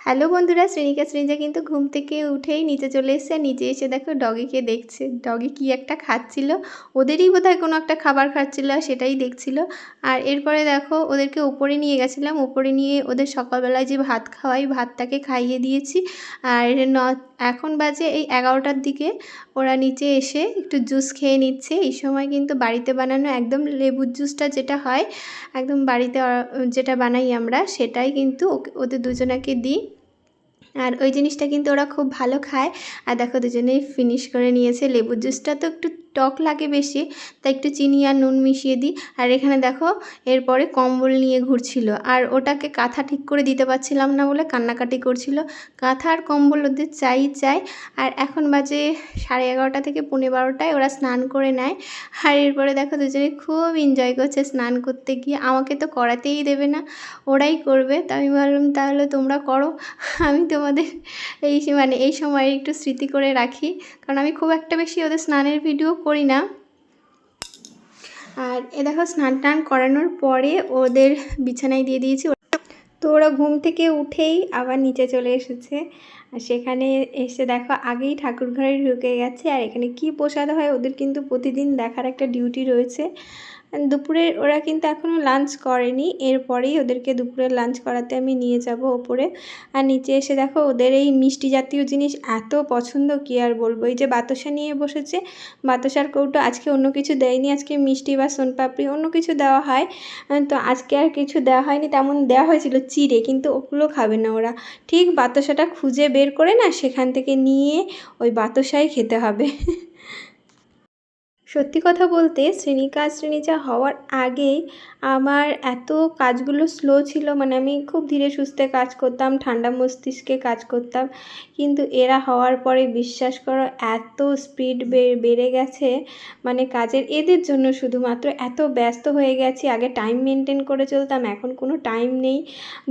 Hello বন্ধুরা শ্রেণিকা শ্রেণিজা কিন্তু ঘুম থেকে উঠেই নিচে চলে এসেছে। নিচে এসে দেখো ডগিকে দেখছে। ডগি কি একটা খাচ্ছিল? ওদেরই বোধহয় কোনো একটা খাবার খাচ্ছিল, সেটাই দেখছিল। আর এরপরে দেখো ওদেরকে উপরে নিয়ে গেছিলাম। উপরে নিয়ে ওদের সকালবেলায় যে ভাত খাওয়াই, ভাতটাকে খাইয়ে দিয়েছি। আর ন এখন বাজে এই এগারোটার দিকে। ওরা নিচে এসে একটু জুস খেয়ে নিচ্ছে। এই সময় কিন্তু বাড়িতে বানানো একদম লেবুর জুসটা যেটা হয়, একদম বাড়িতে যেটা বানাই আমরা, সেটাই কিন্তু ওদের দুজনাকে দিই। আর ওই জিনিসটা কিন্তু ওরা খুব ভালো খায়। আর দেখো দুজনেই ফিনিশ করে নিয়েছে। লেবুর জুসটা তো একটু টক লাগে বেশি, তাই একটু চিনি আর নুন মিশিয়ে দিই। আর এখানে দেখো, এরপরে কম্বল নিয়ে ঘুরছিল। আর ওটাকে কাঁথা ঠিক করে দিতে পারছিলাম না বলে কান্নাকাটি করছিল। কাঁথা আর কম্বল ওদের চাই চাই। আর এখন বাজে সাড়ে এগারোটা থেকে পনেরো বারোটায় ওরা স্নান করে নেয়। আর এরপরে দেখো দুজনে খুব এনজয় করছে স্নান করতে গিয়ে। আমাকে তো করাতেই দেবে না, ওরাই করবে। তা আমি ভাবলাম, তাহলে তোমরা করো। আমি তোমাদের এই মানে এই সময় একটু স্মৃতি করে রাখি। কারণ আমি খুব একটা বেশি ওদের স্নানের ভিডিও করি না। আর এ দেখো, স্নান টান করানোর পরে ওদের বিছানায় দিয়ে দিয়েছি। তো ওরা ঘুম থেকে উঠেই আবার নিচে চলে এসেছে। আর সেখানে এসে দেখো, আগেই ঠাকুর ঘরে ঢুকে গেছে। আর এখানে কি প্রসাদ হয়, ওদের কিন্তু প্রতিদিন দেখার একটা ডিউটি রয়েছে। দুপুরে ওরা কিন্তু এখনও লাঞ্চ করেনি। এরপরেই ওদেরকে দুপুরে লাঞ্চ করাতে আমি নিয়ে যাব ওপরে। আর নিচে এসে দেখো ওদের এই মিষ্টি জাতীয় জিনিস এত পছন্দ, কি আর বলব? এই যে বাতাসা নিয়ে বসেছে, বাতাসার কৌটো আজকে অন্য কিছু দেয়নি। আজকে মিষ্টি বা সোনপাপড়ি অন্য কিছু দেওয়া হয়। তো আজকে আর কিছু দেওয়া হয়নি। তেমন দেওয়া হয়েছিল চিড়ে, কিন্তু ওগুলো খাবে না ওরা। ঠিক বাতাসাটা খুঁজে বের করে না সেখান থেকে নিয়ে ওই বাতাসাই খেতে হবে। সত্যি কথা বলতে শ্রেণিকা শ্রেণীচা হওয়ার আগেই আমার এত কাজগুলো স্লো ছিল। মানে আমি খুব ধীরে সুস্থে কাজ করতাম, ঠান্ডা মস্তিষ্কে কাজ করতাম। কিন্তু এরা হওয়ার পরে বিশ্বাস করো, এত স্পিড বেড়ে গেছে। মানে কাজের এদের জন্য শুধুমাত্র এত ব্যস্ত হয়ে গেছি। আগে টাইম মেনটেন করে চলতাম, এখন কোনো টাইম নেই।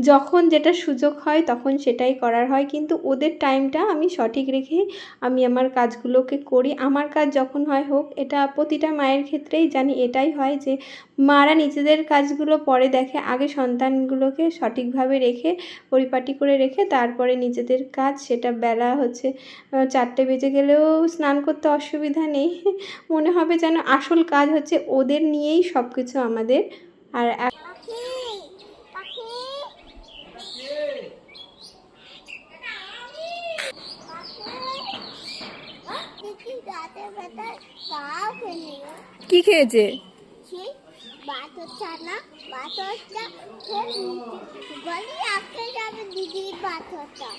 যখন যেটা সুযোগ হয়, তখন সেটাই করার হয়। কিন্তু ওদের টাইমটা আমি সঠিক রেখেই আমি আমার কাজগুলোকে করি। আমার কাজ যখন হয় হোক, এটা প্রতিটা মায়ের ক্ষেত্রেই জানি এটাই হয় যে মারা নিজেদের কাজগুলো পরে দেখে, আগে সন্তানগুলোকে সঠিকভাবে রেখে, পরিপাটি করে রেখে তারপরে নিজেদের কাজ সেটা বেলা হচ্ছে চারটে বেজে গেলেও স্নান করতে অসুবিধা নেই। মনে হবে যেন আসল কাজ হচ্ছে ওদের নিয়েই সব কিছু আমাদের। আর কি খেয়েছে? দিদির বাতরটা।